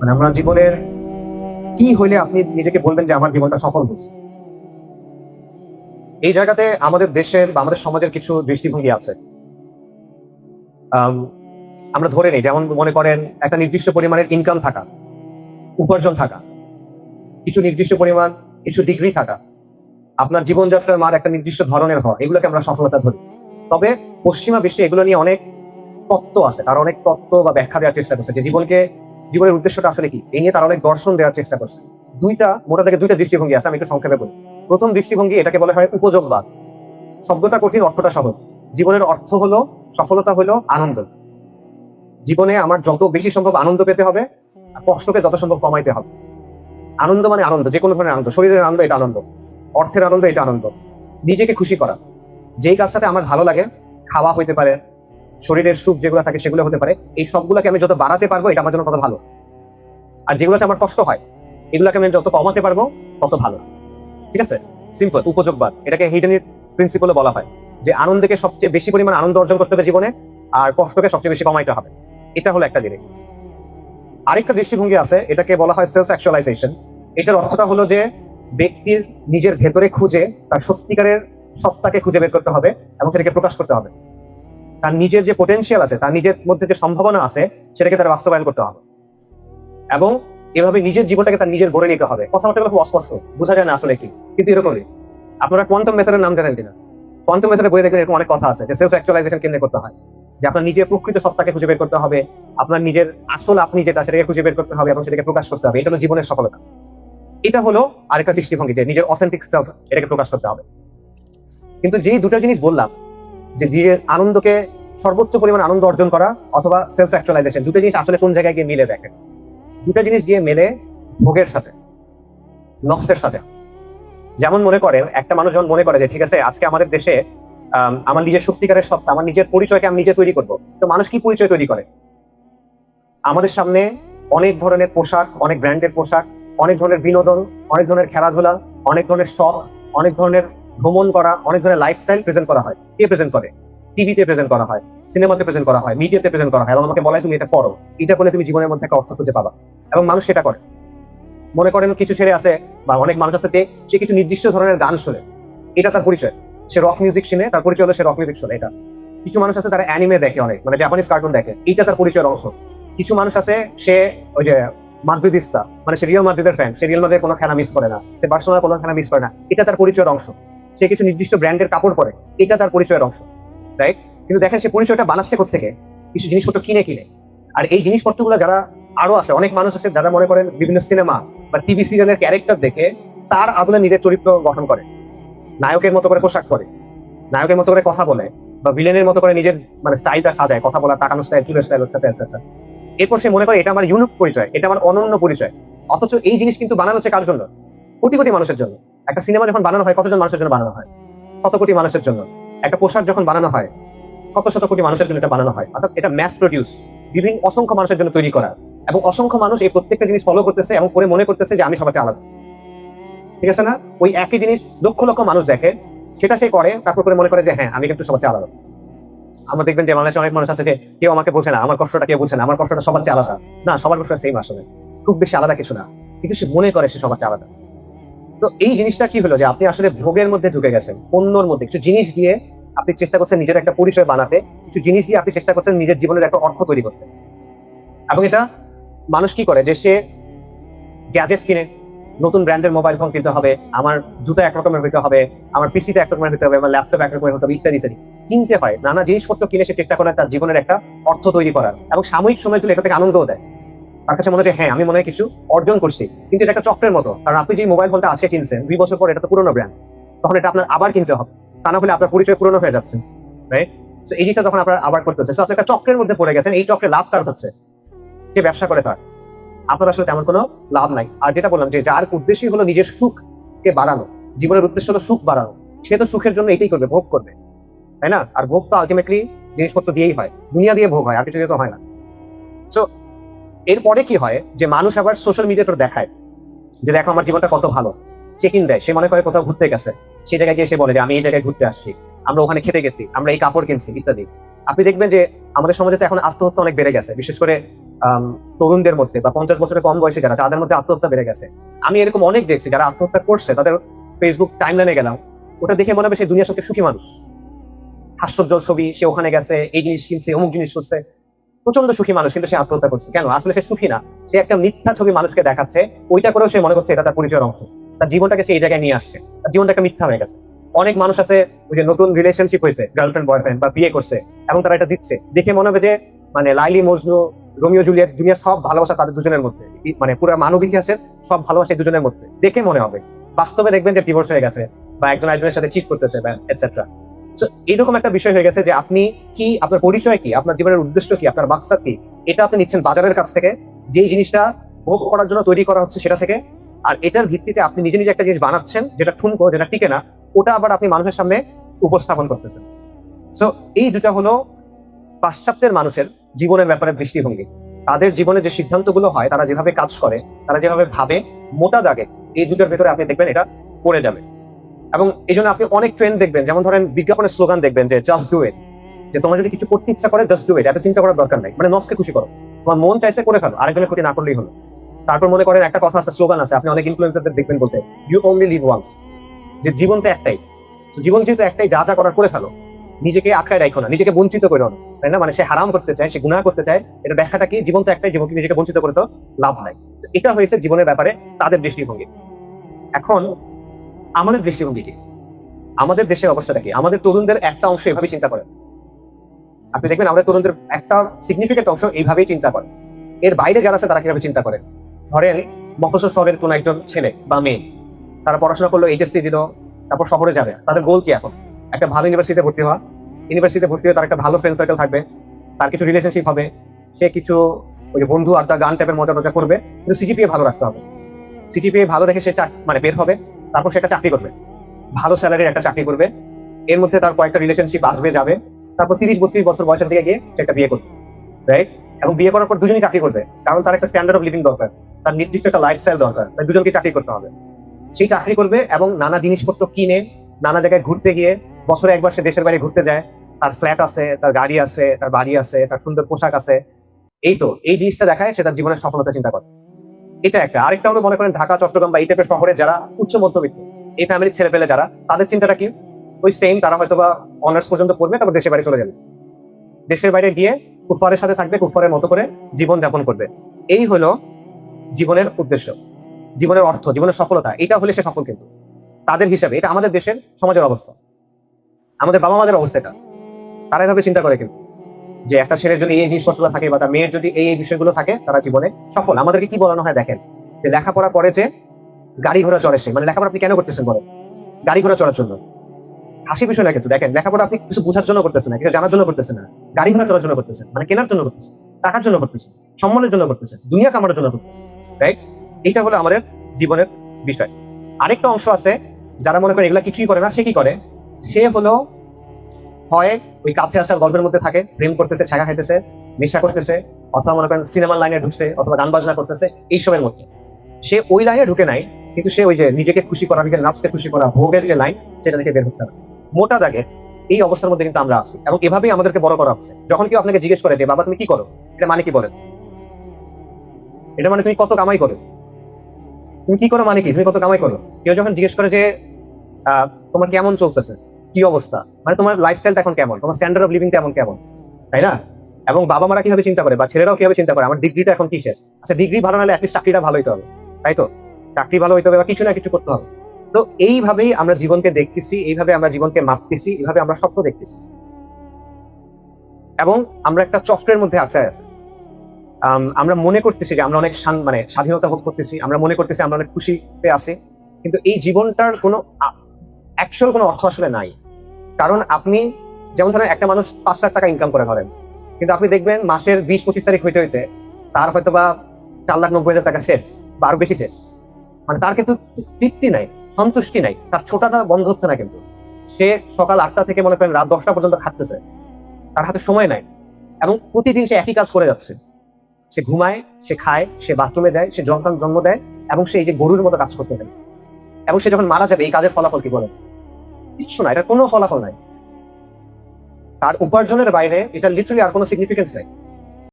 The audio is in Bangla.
মানে আমরা জীবনের কি হইলে আপনি নিজেকে বলবেন যে আমার জীবনটা সফল হয়েছে? এই জায়গাতে আমাদের দেশের বা আমাদের সমাজের কিছু দৃষ্টিভঙ্গি আছে। আম, আমরা ধরে নেই যেমন মনে করেন একটা নির্দিষ্ট পরিমাণের ইনকাম থাকা উপার্জন থাকা কিছু নির্দিষ্ট পরিমাণ কিছু ডিগ্রি থাকা আপনার জীবনযাত্রার মান একটা নির্দিষ্ট ধরনের হয় এগুলোকে আমরা সফলতা ধরি। তবে পশ্চিমা বিশ্বে এগুলো নিয়ে অনেক তত্ত্ব আছে তারা অনেক তত্ত্ব বা ব্যাখ্যা দেওয়ার চেষ্টা করছে যে জীবনকে জীবনের উদ্দেশ্যটা আসলে কি? এই নিয়ে তারা অনেক দর্শন দেওয়ার চেষ্টা করছে। দুইটা, মোটা থেকে দুইটা দৃষ্টিভঙ্গি আছে, আমি একটু সংক্ষেপে বলি। প্রথম দৃষ্টিভঙ্গি এটাকে বলা হয় উপযোগবাদ। শব্দটা কঠিন, অর্থটা সহজ। জীবনের অর্থ হলো সফলতা হলো আনন্দ। জীবনে আমার যত বেশি সম্ভব আনন্দ পেতে হবে, আর কষ্টকে যত সম্ভব কমাইতে হবে। আনন্দ মানে আনন্দ, যে কোনো ধরনের আনন্দ। শরীরের আনন্দ এটা আনন্দ, অর্থের আনন্দ এটা আনন্দ। নিজেকে খুশি করা। যেই কাজটাতে আমার ভালো লাগে, খাওয়া হইতে পারে শরীরের সুখ যেগুলো থাকে সেগুলো হতে পারে, এই সবগুলোকে আমি যত বাড়াতে পারব এটা আমার জন্য তত ভালো। আর যেগুলোতে আমার কষ্ট হয়, এগুলোকে আমি যত কমাতে পারব তত ভালো। ঠিক আছে? সিম্পল উপযোগবাদ এটাকে হিডেনের প্রিন্সিপালও বলা হয়, যে আনন্দকে সবচেয়ে বেশি পরিমাণ আনন্দ অর্জন করতে হবে জীবনে, আর কষ্টকে সবচেয়ে বেশি কমাইতে হবে। এটা হলো একটা জিনিস। আরেকটা দৃষ্টিভঙ্গি আছে, এটাকে বলা হয় সেলফ অ্যাকচুয়ালাইজেশন এটার অর্থটা হলো যে ব্যক্তির নিজের ভেতরে খুঁজে তার সত্যিকারের সত্তাকে খুঁজে বের করতে হবে এবং সেটাকে প্রকাশ করতে হবে। তার নিজের যে পোটেনশিয়াল আছে, তার নিজের মধ্যে যে সম্ভাবনা আছে, সেটাকে তার বাস্তবায়ন করতে হবে। এবং এভাবে নিজের জীবনটাকে তার নিজের গড়ে নিতে হবে। কথাবার্তা খুব অস্পষ্ট, বোঝা যায় না আসলে কি। কিন্তু এরকমই। আপনারা কোয়ান্টাম মেথডের নাম জানেন কিনা? কোয়ান্টাম মেথডের বইয়ে দেখবেন এরকম অনেক কথা আছে যে সেলফ অ্যাকচুয়ালাইজেশন কেন্দ্রে করতে হয়? যে আপনার নিজের প্রকৃত সত্তাকে খুঁজে বের করতে হবে, আপনার নিজের আসল আপনি যেটা, সেটাকে খুঁজে বের করতে হবে এবং সেটাকে প্রকাশ করতে হবে। এটা হলো জীবনের সফলতা। এটা হলো আরেকটা দৃষ্টিভঙ্গি যে নিজের অথেন্টিক সেলফ এটাকে প্রকাশ করতে হবে। কিন্তু যে দুটো জিনিস বললাম যে নিজের আনন্দকে সর্বোচ্চ পরিমাণ আনন্দ অর্জন করা অথবা সেলফ অ্যাকচুয়ালাইজেশন দুটো জিনিস আসলে কোন জায়গায় গিয়ে মিলে দেখেন। দুটো জিনিস গিয়ে মেলে ভোগের সাথে নফসের সাথে। যেমন মনে করেন একটা মানুষ যখন মনে করে যে ঠিক আছে আজকে আমাদের দেশে আম, আমার নিজের সত্যিকারের সত্তা আমার নিজের পরিচয়কে আমি নিজে তৈরি করব। তো মানুষ কি পরিচয় তৈরি করে? আমাদের সামনে অনেক ধরনের পোশাক অনেক ব্র্যান্ডের পোশাক অনেক ধরনের বিনোদন অনেক ধরনের খেলাধুলা অনেক ধরনের শখ অনেক ধরনের ভ্রমণ করা, অনেক ধরনের লাইফস্টাইল প্রেজেন্ট করা হয়। কে প্রেজেন্ট করে? টিভিতে প্রেজেন্ট করা হয় সিনেমাতে প্রেজেন্ট করা হয় মিডিয়াতে প্রেজেন্ট করা হয়। এবং আমাকে বলা, তুমি এটা করো। এটা করলে তুমি জীবনের মধ্যে একটা অর্থ খুঁজে পাবা। এবং মানুষ সেটা করে। মনে করেন কিছু ছেলে আছে, বা অনেক মানুষ আছে সে কিছু নির্দিষ্ট ধরনের গান শোনে। এটা তার পরিচয়। সে রক মিউজিক শুনে তার পরিচয় হলো সে রক মিউজিক শোনে এটা। কিছু মানুষ আছে তারা অ্যানিমে দেখে অনেক মানে জাপানিজ কার্টুন দেখে। এইটা তার পরিচয়ের অংশ। কিছু মানুষ আছে, সে ওই যে মাদ্রিদিস্তা মানে সে রিয়াল মাদ্রিদের ফ্যান সে রিয়াল মাদ্রিদের কোনো খেলা মিস করে না। সে বার্সেলোনার কোনো খেলা মিস করে না। এটা তার পরিচয়ের অংশ। সে কিছু নির্দিষ্ট ব্র্যান্ডের কাপড় পরে, এটা তার পরিচয়ের অংশ রাইট কিন্তু দেখেন সে পরিচয়টা বানাচ্ছে থেকে কিছু জিনিসপত্র কিনে কিনে। আর এই জিনিসপত্রগুলো যারা আরও আছে, অনেক মানুষ আছে, যারা মনে করেন বিভিন্ন সিনেমা বা টিভি সিরিয়ালের ক্যারেক্টার দেখে তার আদলে নিজের চরিত্র গঠন করে। নায়কের মতো করে পোশাক করে নায়কের মতো করে কথা বলে, বা ভিলেনের মতো করে নিজের মানে স্টাইলটা সাজায়, কথা বলা টাকানো স্টাইল চুলের স্টাইল হচ্ছে এটসেট্রা এরপর সে মনে করে, এটা আমার ইউনিক পরিচয়, এটা আমার অনন্য পরিচয়। অথচ এই জিনিস কিন্তু বানানো হচ্ছে কার জন্য? কোটি কোটি মানুষের জন্য। একটা সিনেমা যখন বানানো হয়, কতজন মানুষের জন্য বানানো হয়? শত কোটি মানুষের জন্য। একটা পোশাক যখন বানানো হয়, কত শত কোটি মানুষের জন্য এটা বানানো হয়? অর্থাৎ এটা ম্যাস প্রডিউস বিভিন্ন অসংখ্য মানুষের জন্য তৈরি করা। এবং অসংখ্য মানুষ এই প্রত্যেকটা জিনিস ফলো করতেছে এবং করে মনে করতেছে যে আমি সবাইকে আলাদা। ঠিক আছে না? ওই একই জিনিস লক্ষ লক্ষ মানুষ দেখে, সেটা সে করে, তারপর করে মনে করে যে হ্যাঁ আমি কিন্তু সবাই আলাদা। আমরা দেখবেন যে বাংলাদেশে অনেক মানুষ আছে যে, কেউ আমাকে বলছে না, আমার কষ্টটা কেউ বলছে না, আমার কষ্টটা সবার চেয়ে আলাদা। না, সবার কষ্ট সেম আসলে। খুব বেশি আলাদা কিছু না। কিন্তু সে মনে করে সে সবার চেয়ে আলাদা। তো এই জিনিসটা কি হলো যে আপনি আসলে ভোগের মধ্যে ঢুকে গেছেন অন্যর মধ্যে, কিছু জিনিস দিয়ে আপনি চেষ্টা করছেন নিজের একটা পরিচয় বানাতে, কিছু জিনিস দিয়ে আপনি চেষ্টা করছেন নিজের জীবনের একটা অর্থ তৈরি করতে। এবং এটা মানুষ কি করে যে সে গ্যাজেট কিনে, নতুন ব্র্যান্ডের মোবাইল ফোন কিনতে হবে, আমার জুতো এক রকমের হতে হবে, আমার পিসিতে এক রকমের হতে হবে, আমার ল্যাপটপ এক রকমের হতে হবে, ইত্যাদি ইত্যাদি। কিনতে হয়, নানা জিনিসপত্র কিনে সে চেষ্টা করে তার জীবনের একটা অর্থ তৈরি করার এবং সাময়িক সময় চলে এটা থেকে আনন্দও দেয়। তার কাছে মনে হয় হ্যাঁ আমি মনে হয় কিছু অর্জন করছি। কিন্তু এটা একটা চক্রের মতো। কারণ আপনি যে মোবাইল ফোনটা আছে কিনছেন দুই বছর পর এটা তো পুরোনো ব্র্যান্ড তখন এটা আপনার আবার কিনতে হবে। তা না হলে আপনার পরিচয় পুরনো হয়ে যাচ্ছে। রাইট তো এই জিনিসটা তখন আপনার আবার করতে হচ্ছে। So, একটা চক্রের মধ্যে পড়ে গেছেন। এই চক্রে লাভ কার হচ্ছে যে ব্যবসা করে তার। আপনার আসলে তেমন কোনো লাভ নাই। আর যেটা বললাম যে যার উদ্দেশ্যই হলো নিজের সুখকে বাড়ানো। জীবনের উদ্দেশ্য হলো সুখ বাড়ানো। সে তো সুখের জন্য এটাই করবে ভোগ করবে। তাই না? আর ভোগ তো আলটিমেটলি জিনিসপত্র দিয়েই হয়। দুনিয়া দিয়ে ভোগ হয় আর কিছু তো হয় না। তো এরপরে কি হয় যে মানুষ আবার সোশ্যাল মিডিয়াতে দেখায় যে দেখো আমার জীবনটা কত ভালো। চেক ইন দেয়? সে মনে করে কোথাও ঘুরতে গেছে। সে জায়গায় গিয়ে সে বলে যে, আমি এই জায়গায় ঘুরতে আসছি। আমরা ওখানে খেতে গেছি। আমরা এই কাপড় কিনছি, ইত্যাদি। আপনি দেখবেন যে আমাদের সমাজে তো এখন আত্মহত্যা অনেক বেড়ে গেছে। বিশেষ করে তরুণদের মধ্যে বা পঞ্চাশ বছরের কম বয়সে যারা, তাদের মধ্যে আত্মহত্যা বেড়ে গেছে। আমি এরকম অনেক দেখছি যারা আত্মহত্যা করছে। তাদের ফেসবুক টাইমলাইনে গেলাম। ওটা দেখে মনে হবে সে দুনিয়ার সবচেয়ে সুখী মানুষ। হাস্যজ্জ্বল ছবি, সে ওখানে গেছে, এই জিনিস কিনছে, অমুক জিনিস করছে প্রচণ্ড সুখী মানুষ, কিন্তু সে আত্মহত্যা করছে। কেন? আসলে সে সুখী না। সে একটা মিথ্যা ছবি মানুষকে দেখাচ্ছে। ওইটা করেও সে মনে করছে এটা তার পরিচয়ের অংশ। তার জীবনটাকে সে এই জায়গায় নিয়ে আসছে। তার জীবনটা একটা মিথ্যা হয়ে গেছে। অনেক মানুষ আছে, ওই যে নতুন রিলেশনশিপ হয়েছে গার্লফ্রেন্ড বয়ফ্রেন্ড বা বিয়ে করছে এবং তারা এটা দিচ্ছে। দেখে মনে হবে যে মানে লাইলি, মজনু, রোমিও, জুলিয়েট দুনিয়ার সব ভালোবাসা তাদের দুজনের মধ্যে। মানে পুরো মানব ইতিহাসের সব ভালোবাসা এই দুজনের মধ্যে। দেখে মনে হবে। বাস্তবে দেখবেন যে ডিভোর্স হয়ে গেছে বা একজন একজনের সাথে চিট করতেছে বা এটসেট্রা এরকম একটা বিষয় হয়ে গেছে যে আপনি কি, আপনার পরিচয় কি, আপনার জীবনের উদ্দেশ্য কি, আপনার বাক্সা কি, এটা আপনি নিচ্ছেন বাজারের কাছ থেকে যে জিনিসটা ভোগ করার জন্য তৈরি করা হচ্ছে সেটা থেকে। আর এটার ভিত্তিতে আপনি নিজে নিজে একটা জিনিস বানাচ্ছেন, যেটা ঠুনকো, যেটা টিকে না, ওটা আবার আপনি মানুষের সামনে উপস্থাপন করতেছেন। সো এই দুটা হলো পাশ্চাত্যের মানুষের জীবনের ব্যাপারে দৃষ্টিভঙ্গি। তাদের জীবনে যে সিদ্ধান্তগুলো হয়, তারা যেভাবে কাজ করে, তারা যেভাবে ভাবে, মোটা দাগে এই দুটোর ভেতরে আপনি দেখবেন এটা পড়ে যাবে। এবং এই জন্য আপনি অনেক ট্রেন্ড দেখবেন। যেমন ধরেন বিজ্ঞাপনের স্লোগান দেখবেন যে জাস্ট ডু ইট যে তোমার যদি কিছু করতে ইচ্ছা করে জাস্ট ডু ইট এত চিন্তা করার দরকার নাই। মানে নফকে খুশি করো। তোমার মন চাইছে করে ফেলো। আরেকজনের ক্ষতি না করলেই হলো। তারপর মনে করেন একটা কথা আছে স্লোগান আছে। আপনি অনেক ইনফ্লুয়েন্সারদের দেখবেন বলতে ইউ অনলি লিভ ওয়ান্স যে জীবন তো একটাই। তো জীবন যেহেতু একটাই, যা যা করার করে ফেলো। নিজেকে আটকায় রাখো না। নিজেকে বঞ্চিত করো না। তাই না? মানে সে হারাম করতে চায়, সে গুনাহ করতে চায়। এটা দেখাটা কি? জীবন তো একটাই, জীবনকে নিজেকে বঞ্চিত করে তো লাভ নাই। এটা হয়েছে জীবনের ব্যাপারে তাদের দৃষ্টিভঙ্গি। এখন আমাদের দৃষ্টিভঙ্গি কি আমাদের দেশের অবস্থাটা কি? আমাদের তরুণদের একটা অংশ এভাবে চিন্তা করে। আপনি দেখবেন আমাদের তরুণদের একটা সিগনিফিকেন্ট অংশ এইভাবেই চিন্তা করে। এর বাইরে যারা আছে, তারা কীভাবে চিন্তা করে? ধরেন, মফস্বল শহরের কোন একজন ছেলে বা মেয়ে, তারা পড়াশোনা করল এইচএসসি দিল, তারপর শহরে যাবে। তাদের গোল কি এখন? একটা ভালো ইউনিভার্সিটিতে ভর্তি হওয়া। ইউনিভার্সিটিতে ভর্তি হয়ে তার একটা ভালো ফ্রেন্ড সার্কেল থাকবে। তার কিছু রিলেশনশিপ হবে। সে কিছু ওই বন্ধু আড্ডা, গান টাইপের মজা মজা করবে। কিন্তু সিজিপিএ ভালো রাখতে হবে। সিজিপিএ ভালো রেখে সে মানে বের হবে। তারপর সে একটা চাকরি করবে। ভালো স্যালারির একটা চাকরি করবে। এর মধ্যে তার কয়েকটা রিলেশনশিপ আসবে, যাবে। তারপর তিরিশ, বত্রিশ বছর বয়সের দিকে গিয়ে সে একটা বিয়ে করবে রাইট এবং বিয়ে করার পর দুজনেই চাকরি করবে। কারণ তার একটা স্ট্যান্ডার্ড অফ লিভিং দরকার। তার নির্দিষ্ট একটা লাইফস্টাইল দরকার। তাই দুজনকে চাকরি করতে হবে। সেই চাকরি করবে এবং নানা জিনিসপত্র কিনে, নানা জায়গায় ঘুরতে গিয়ে বছরে একবার সে দেশের বাইরে ঘুরতে যায়। তার ফ্ল্যাট আছে, তার গাড়ি আছে, তার বাড়ি আছে, তার সুন্দর পোশাক আছে। এই তো, এই জিনিসটা দেখায় সে তার জীবনের সফলতা চিন্তা করে। এটা একটা। আরেকটা হলো মনে করেন ঢাকা, চট্টগ্রাম বা এই শহরে যারা উচ্চ মধ্যবিত্ত, এই ফ্যামিলির ছেলে পেলে যারা, তাদের চিন্তাটা কি? ওই সেম তারা হয়তো বা অনার্স পর্যন্ত পড়বে, তারপর দেশের বাইরে চলে যাবে। দেশের বাইরে গিয়ে কুফারের সাথে থাকবে কুফারের মতো করে জীবন যাপন করবে। এই হলো জীবনের উদ্দেশ্য, জীবনের অর্থ, জীবনের সফলতা। এটা হলে সে সফল কিন্তু। তাদের হিসাবে, এটা আমাদের দেশের, সমাজের অবস্থা। আমাদের বাবা মাদের অবস্থা এটা। তারা এভাবে চিন্তা করে কিন্তু। যে একটা ছেলের যদি এই জিনিসপত্রগুলো থাকে বা তার মেয়ের যদি এই বিষয়গুলো থাকে তারা জীবনে সফল। আমাদেরকে কি বলানো হয় দেখেন, যে লেখাপড়া করে যে গাড়ি ঘোড়া চড়ে সে মানে লেখাপড়া আপনি কেন করতেছেন বলেন? গাড়ি ঘোড়া চড়ার জন্য। হাসি বিষয় না কিন্তু, দেখেন লেখাপড়া আপনি কিছু বোঝার জন্য করতেছেন না, কিছু জানার জন্য করতেছেন না। গাড়ি ঘোড়া চড়ার জন্য করতেছেন মানে কেনার জন্য করতেছেন, টাকার জন্য করতেছেন, সম্মানের জন্য করতেছেন, দুনিয়া কামানোর জন্য করতেছেন রাইট এইটা হলো আমাদের জীবনের বিষয়। আরেকটা অংশ আছে, যারা মনে করে এগুলা কিছুই করে না, সে কি করে? সে হলো হয়, ওই কাছে আসার গল্পের মধ্যে থাকে, প্রেম করতেছে, ছাগা খাইতেছে, নেশা করতেছে, অথবা মনে করেন সিনেমার লাইনে ঢুকছে, অথবা গান বাজনা করতেছে, এইসবের মধ্যে। সে ওই লাইনে ঢুকে নাই, কিন্তু সে ওই যে নিজেকে খুশি করা, নিজের নাফসকে খুশি করা, ভোগের যে লাইন সেটা থেকে বের হচ্ছে না। মোটা দাগে এই অবস্থার মধ্যে কিন্তু আমরা আছি। এবং এভাবেই আমাদেরকে বড় করা হচ্ছে। যখন কেউ আপনাকে জিজ্ঞেস করে যে, বাবা, তুমি কি করো? এটা মানে কি বলেন? এটা মানে তুমি কত কামাই করো? তুমি কি করো মানে কি? তুমি কত কামাই করো? কেউ যখন জিজ্ঞেস করে যে তোমার কেমন চলতেছে? কি অবস্থা? মানে তোমার লাইফস্টাইলটা এখন কেমন? তোমার স্ট্যান্ডার্ড অফ লিভিং কেমন কেমন? তাই না? এবং বাবা মারা কীভাবে চিন্তা করে? বা ছেলেরাও কীভাবে চিন্তা করে? আমার ডিগ্রিটা এখন কিসের? আচ্ছা ডিগ্রি ভালো হলে অ্যাটলিস্ট চাকরিটা ভালো হইতে হবে। তাই তো? চাকরি ভালো হইতে হবে বা কিছু না কিছু করতে হবে। তো এইভাবেই আমরা জীবনকে দেখতেছি এইভাবে আমরা জীবনকে মাপতেছি এইভাবে আমরা স্বপ্ন দেখতেছি। এবং আমরা একটা চক্রের মধ্যে আটকায় আছি। আম, আমরা মনে করতেছি যে আমরা অনেক মানে স্বাধীনতা ভোগ করতেছি আমরা মনে করতেছি আমরা অনেক খুশিতে আছি। কিন্তু এই জীবনটার কোনো অ্যাকচুয়াল কোনো অর্থ আসলে নাই। কারণ আপনি যেমন ধরেন একটা মানুষ পাঁচ লাখ টাকা ইনকাম করে ধরেন, কিন্তু আপনি দেখবেন মাসের বিশ, পঁচিশ তারিখ হইতে হইতে তার হয়তো বা চার লাখ, নব্বই হাজার টাকা সেট বা আরও বেশি সেট মানে তার কিন্তু তৃপ্তি নাই, সন্তুষ্টি নাই, তার ছোটাটা বন্ধ হচ্ছে না কিন্তু। সে সকাল আটটা থেকে মনে করেন রাত দশটা পর্যন্ত খাটতেছে, তার হাতে সময় নাই, এবং প্রতিদিন সে একই কাজ করে যাচ্ছে। সে ঘুমায়, সে খায়, সে বাথরুমে দেয় সে জন্তান জন্ম দেয়, এবং সে এই যে গরুর মতো কাজ করতে দেয় এবং সে যখন মারা যাবে, এই কাজের ফলাফল কি বলে কিচ্ছু না, এটা কোনো ফলাফল নাই। তার উপার্জনের বাইরে এটা লিটারালি আর কোনো সিগনিফিকেন্স নাই।